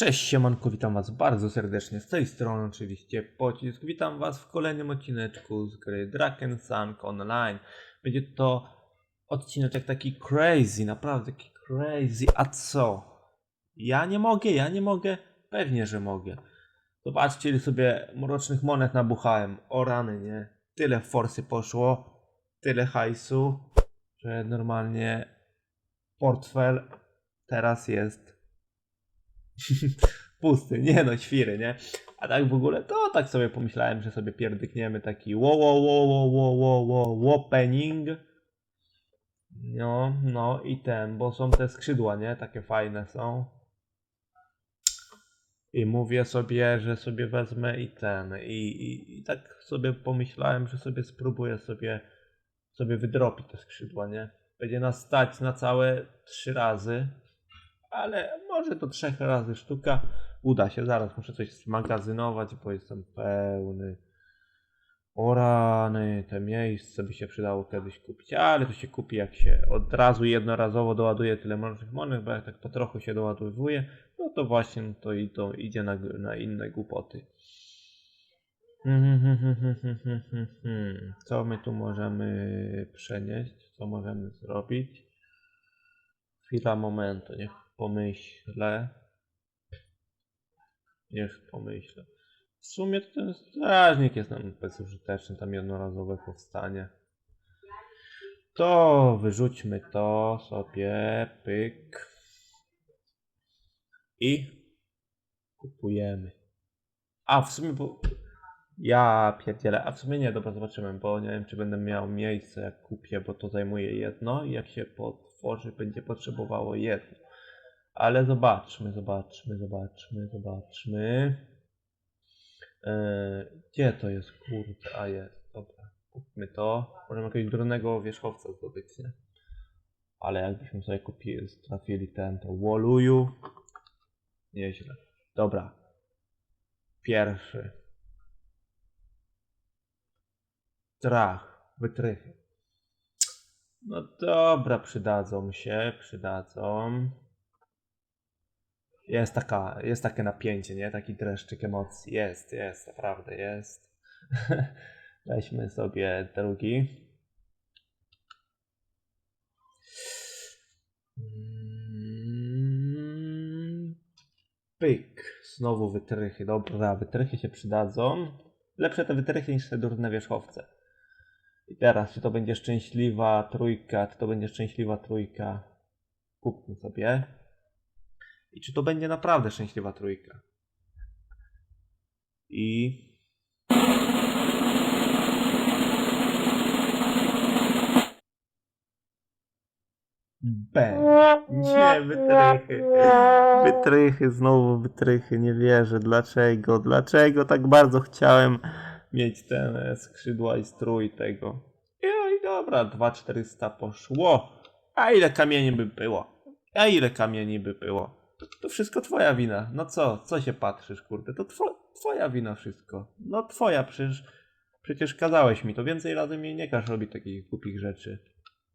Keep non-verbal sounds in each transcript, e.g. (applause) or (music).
Cześć siemanko, witam was bardzo serdecznie z tej strony oczywiście Pocisk. Witam was w kolejnym odcineczku z gry Draken Sank Online. Będzie to odcineczek taki crazy, naprawdę taki crazy. A co? Ja nie mogę, ja nie mogę? Pewnie, że mogę. Zobaczcie ile sobie mrocznych monet nabuchałem. O rany, nie? Tyle forsy poszło, tyle hajsu, że normalnie portfel teraz jest (laughs) pusty, nie no, świry, nie? A tak w ogóle, to tak sobie pomyślałem, że sobie pierdykniemy taki wo wo wo wo wo wo wo opening. No, no i ten, bo są te skrzydła, nie? Takie fajne są. I mówię sobie, że sobie wezmę i ten. I, i, i tak sobie pomyślałem, że sobie spróbuję sobie, sobie wydropić te skrzydła, nie? Będzie nas stać na całe trzy razy ale może do trzech razy sztuka uda się. Zaraz muszę coś zmagazynować, bo jestem pełny. O rany, te miejsce by się przydało kiedyś kupić, ale to się kupi jak się od razu jednorazowo doładuje tyle mrocznych monet, bo jak tak po trochu się doładowuje, no to właśnie to, i to idzie na, na inne głupoty. (laughs) Co my tu możemy przenieść? Co możemy zrobić? Chwila momentu, niech pomyślę. Niech pomyślę. W sumie to ten strażnik jest nam bezużyteczny, tam jednorazowe powstanie. To wyrzućmy to sobie, pyk. I kupujemy. A w sumie, bo ja pierdzielę, a w sumie nie, dobra, zobaczymy, bo nie wiem, czy będę miał miejsce, jak kupię, bo to zajmuje jedno i jak się potworzy, będzie potrzebowało jedno. Ale zobaczmy, zobaczmy, zobaczmy, zobaczmy. Eee, gdzie to jest, kurde, a jest, dobra, kupmy to. Możemy jakiegoś drobnego wierzchowca zdobyć, nie? Ale jakbyśmy sobie kupili, trafili ten, to Woluju. Nieźle. Dobra. Pierwszy. Strach, wytrychy. No dobra, przydadzą się, przydadzą. Jest taka, jest takie napięcie, nie? Taki dreszczyk emocji. Jest, jest, naprawdę jest. (laughs) Weźmy sobie drugi. Mm, Pyk. Znowu wytrychy. Dobra, wytrychy się przydadzą. Lepsze te wytrychy niż te durne wierzchowce. I teraz, czy to będzie szczęśliwa trójka, czy to będzie szczęśliwa trójka. Kupmy sobie. I czy to będzie naprawdę szczęśliwa trójka? I. Nie, wytrychy. Wytrychy, znowu wytrychy. Nie wierzę. Dlaczego? Dlaczego tak bardzo chciałem mieć ten skrzydła i strój tego? I, i dobra, 2400 poszło. A ile kamieni by było? A ile kamieni by było? To wszystko twoja wina. No co? Co się patrzysz, kurde? To two, twoja wina wszystko. No twoja, przecież, przecież kazałeś mi to. Więcej razy mi nie każ robić takich głupich rzeczy.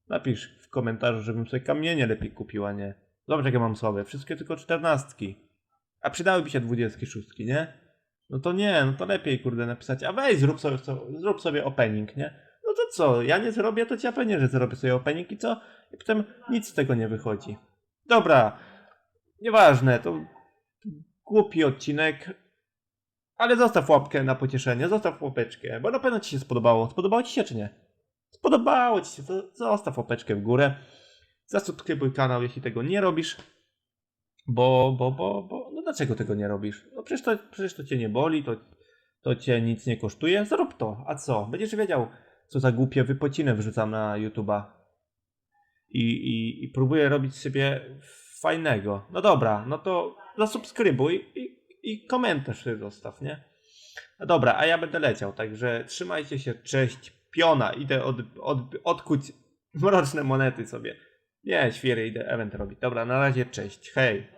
Napisz w komentarzu, żebym sobie kamienie lepiej kupił, a nie. Zobacz, jakie mam słabe. Wszystkie tylko czternastki. A przydałyby się dwudziestki, szóstki, nie? No to nie, no to lepiej, kurde, napisać. A weź, zrób sobie, zrób sobie opening, nie? No to co? Ja nie zrobię, to ci ja pewnie, że zrobię sobie opening i co? I potem nic z tego nie wychodzi. Dobra. Nieważne, to głupi odcinek. Ale zostaw łapkę na pocieszenie, zostaw łapeczkę, bo na pewno ci się spodobało. Spodobało ci się czy nie? Spodobało ci się, to zostaw łapeczkę w górę. Zasubskrybuj kanał, jeśli tego nie robisz. Bo, bo, bo, bo, no dlaczego tego nie robisz? No przecież to, przecież to cię nie boli, to, to cię nic nie kosztuje. Zrób to, a co? Będziesz wiedział, co za głupie wypociny wrzucam na YouTube'a. I, i, I próbuję robić sobie fajnego. No dobra, no to zasubskrybuj i, i komentarz sobie zostaw, nie? No dobra, a ja będę leciał, także trzymajcie się, cześć, piona, idę od, od, odkuć mroczne monety sobie. Nie, świry, idę event robić. Dobra, na razie, cześć, hej.